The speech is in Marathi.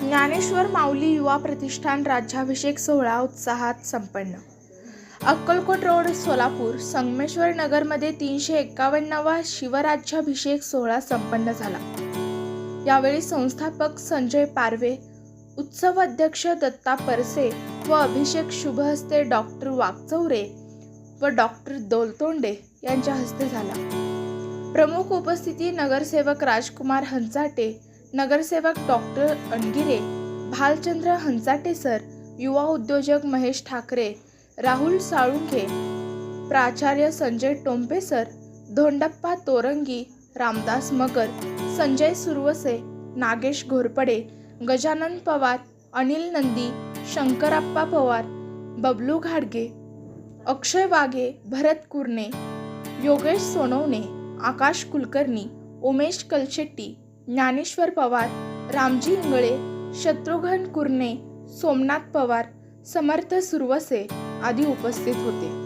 ज्ञानेश्वर माऊली युवा प्रतिष्ठान राज्याभिषेक सोहळा उत्साहात संपन्न. अक्कलकोट रोड सोलापूर संगमेश्वर नगरमध्ये तीनशे एक्कावन्नावा शिवराज्याभिषेक सोहळा संपन्न झाला. यावेळी संस्थापक संजय पारवे उत्सव अध्यक्ष दत्ता परसे व अभिषेक शुभहस्ते डॉक्टर वागचौरे व डॉक्टर दोलतोंडे यांच्या हस्ते झाला. प्रमुख उपस्थिती नगरसेवक राजकुमार हंचाटे नगरसेवक डॉक्टर अणगिरे भालचंद्र हंचाटे सर युवा उद्योजक महेश ठाकरे राहुल साळुंखे प्राचार्य संजय टोंपे सर धोंडप्पा तोरंगी रामदास मगर संजय सुरवसे नागेश घोरपडे गजानन पवार अनिल नंदी शंकरप्पा पवार बबलू घाडगे अक्षय वाघे भरत कुरणे योगेश सोनवणे आकाश कुलकर्णी उमेश कलशेट्टी ज्ञानेश्वर पवार रामजी इंगळे शत्रुघ्न कुरणे सोमनाथ पवार समर्थ सुरवसे आदी उपस्थित होते.